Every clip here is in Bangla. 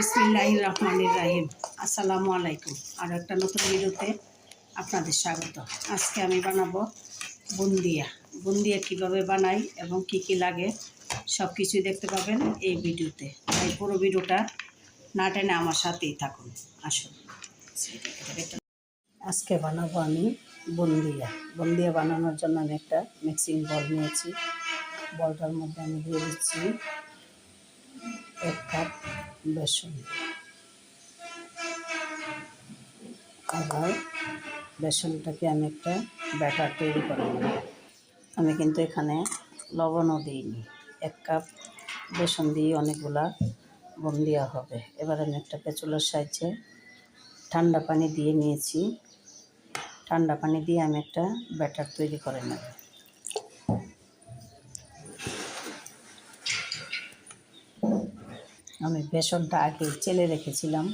বিসমিল্লাহ রহমানির রাহিম। আসসালামু আলাইকুম আর একটা নতুন ভিডিওতে আপনাদের স্বাগত। আজকে আমি বানাবো বুন্দিয়া। বুন্দিয়া কীভাবে বানাই এবং কি কি লাগে সব কিছুই দেখতে পাবেন এই ভিডিওতে। তাই পুরো ভিডিওটা না টেনে আমার সাথেই থাকুন। আসুন। আজকে বানাবো আমি বুন্দিয়া। বুন্দিয়া বানানোর জন্য আমি একটা মিক্সিং বল নিয়েছি। বলটার মধ্যে আমি দিয়ে দিচ্ছি এক কাপ বেসন। আবার বেসনটাকে আমি একটা ব্যাটার তৈরি করে নেব। আমি কিন্তু এখানে লবণও দিইনি। এক কাপ বেসন দিয়ে অনেকগুলা বন্দিয়া হবে। এবার আমি একটা পেঁচুলার সাহায্যে ঠান্ডা পানি দিয়ে নিয়েছি। ঠান্ডা পানি দিয়ে আমি একটা ব্যাটার তৈরি করে নেব। আমি বেসনটা আগে চেলে রেখেছিলাম।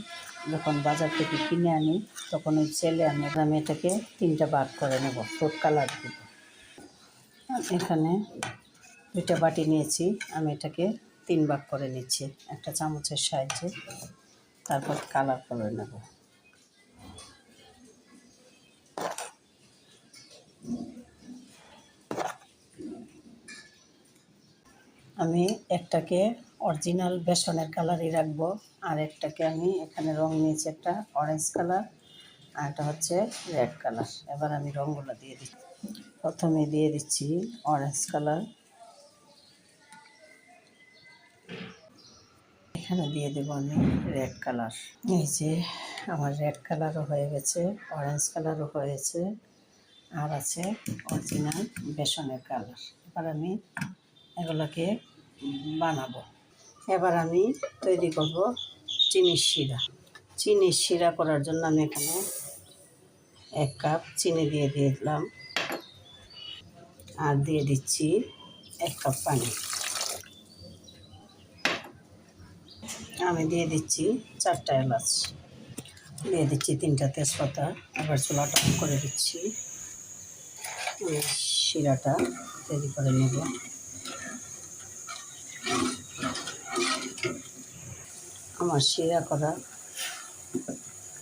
যখন বাজার থেকে কিনে আনি, তখন ওই চেলে আমি আমি এটাকে তিনটা ভাগ করে নেব, ফুড কালার দিব এখানে দুইটা বাটি নিয়েছি, আমি এটাকে তিন ভাগ করে নিচ্ছি, একটা চামচের সাহায্যে। তারপর কালার করে নেব। আমি একটাকে অরিজিনাল বেসনের কালারই রাখব। আর একটাকে আমি এখানে রং নিয়েছি একটা অরেঞ্জ কালার আর একটা হচ্ছে রেড কালার এবার আমি রঙগুলো দিয়ে দিচ্ছি। প্রথমে দিয়ে দিচ্ছি অরেঞ্জ কালার এখানে দিয়ে দেবো আমি রেড কালার এই যে আমার রেড কালারও হয়ে গেছে অরেঞ্জ কালারও হয়েছে, আর আছে অরিজিনাল বেসনের কালার এবার আমি এগুলোকে বানাবো। এবার আমি তৈরি করব চিনির শিরা। চিনির শিরা করার জন্য আমি এখানে এক কাপ চিনি দিয়ে দিয়ে দিলাম আর দিয়ে দিচ্ছি এক কাপ পানি। আমি দিয়ে দিচ্ছি চারটা এলাচ। দিয়ে দিচ্ছি তিনটা তেজপাতা। আবার চুলাটা করে দিচ্ছি। শিরাটা তৈরি করে নেব। আমার শিরা করা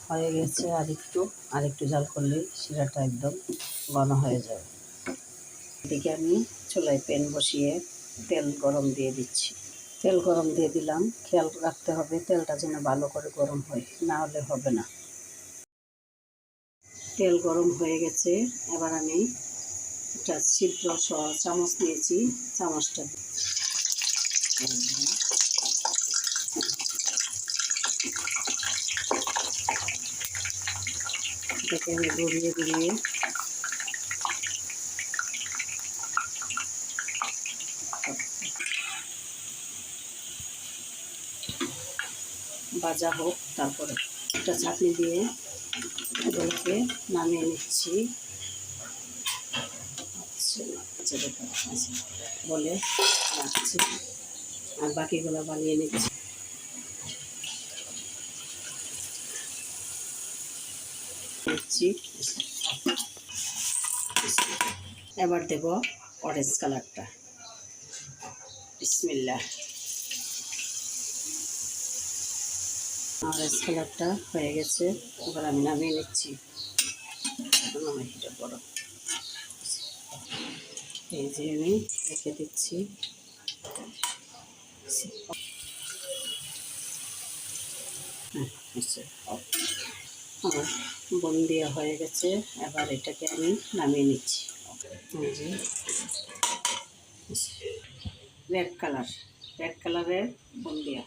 হয়ে গেছে আর একটু আর একটু জাল করলেই শিরাটা একদম ঘন হয়ে যাবে এদিকে আমি চুলায় প্যান বসিয়ে তেল গরম দিয়ে দিচ্ছি। তেল গরম দিয়ে দিলাম। খেয়াল রাখতে হবে তেলটা যেন ভালো করে গরম হয়, না হলে হবে না। তেল গরম হয়ে গেছে। এবার আমি একটা ছিদ্র চামচ নিয়েছি, চামচটা এটাকে আমি গড়িয়ে গড়িয়ে ভাজা হোক তারপরে একটা চাটনি দিয়ে এগুলোকে নামিয়ে নিচ্ছি। আচ্ছা, আচ্ছা, আচ্ছা, বলে রাখছি আর বাকিগুলো বানিয়ে নিচ্ছি। নিচ্ছি এবার দেব অরেঞ্জ কালারটা বিসমিল্লা অরেঞ্জ কালারটা হয়ে গেছে এবার আমি নামিয়ে নিচ্ছি। নামিয়ে এটা বড় এই যে আমি রেখে দিচ্ছি। হ্যাঁ, আমার বন্দিয়া হয়ে গেছে। এবার এটাকে আমি নামিয়ে নিচ্ছি। রেড কালার রেড কালারের বন্দিয়া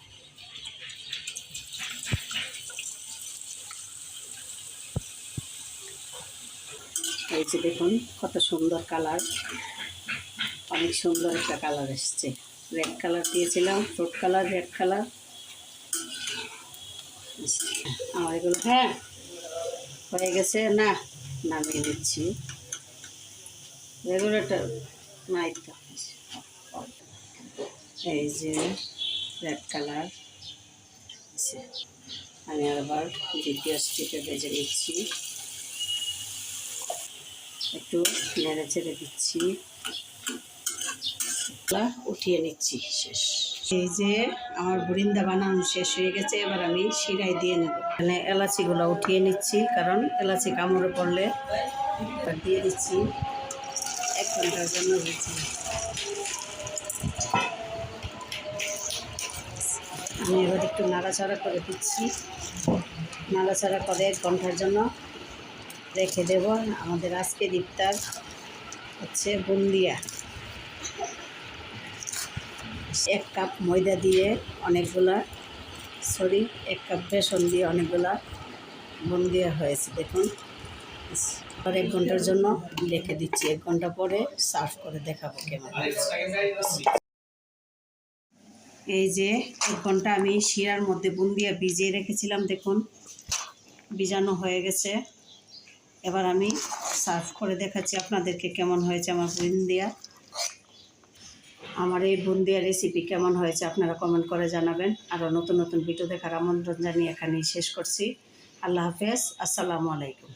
এই যে দেখুন, কত সুন্দর কালার অনেক সুন্দর একটা কালার এসছে। রেড কালার দিয়েছিলাম ফ্রুট কালার রেড কালার আমার এগুলো হ্যাঁ হয়ে গেছে, না, নামিয়ে দিচ্ছি। রেগুলেটার তো এই যে রেড কালার আমি আবার দ্বিতীয় স্টিপে ভেজে নিচ্ছি। একটু নেড়ে চেড়ে দিচ্ছি। উঠিয়ে নিচ্ছি, শেষ। এই যে আমার বৃন্দা বানানো শেষ হয়ে গেছে, এবার আমি শিরায় দিয়ে নেব। এখানে এলাচিগুলো উঠিয়ে নিচ্ছি, কারণ এলাচি কামড়ে পড়লে দিয়ে দিচ্ছি। এক ঘণ্টার জন্য দিচ্ছি আমি এবার একটু নাড়াচাড়া করে দিচ্ছি। নাড়াচাড়া করে এক ঘণ্টার জন্য রেখে দেব। আমাদের আজকে ইফতার হচ্ছে বুন্দিয়া। এক কাপ ময়দা দিয়ে অনেকগুলা, সরি, এক কাপ বেসন দিয়ে অনেকগুলা দেওয়া হয়েছে, দেখুন। আর এক ঘণ্টার জন্য রেখে দিচ্ছি, এক ঘণ্টা পরে সার্ভ করে দেখাবো কেমন এই যে এক ঘণ্টা আমি শিরার মধ্যে বুন দিয়ে ভিজিয়ে রেখেছিলাম, দেখুন। ভিজানো হয়ে গেছে। এবার আমি সার্ভ করে দেখাচ্ছি আপনাদেরকে কেমন হয়েছে আমার বুন্দিয়া আমার এই বুন্দিয়া রেসিপি কেমন হয়েছে আপনারা কমেন্ট করে জানাবেন। আরও নতুন নতুন ভিডিও দেখার আমন্ত্রণ জানিয়ে এখানেই শেষ করছি। আল্লাহ হাফেজ, আসসালামু আলাইকুম।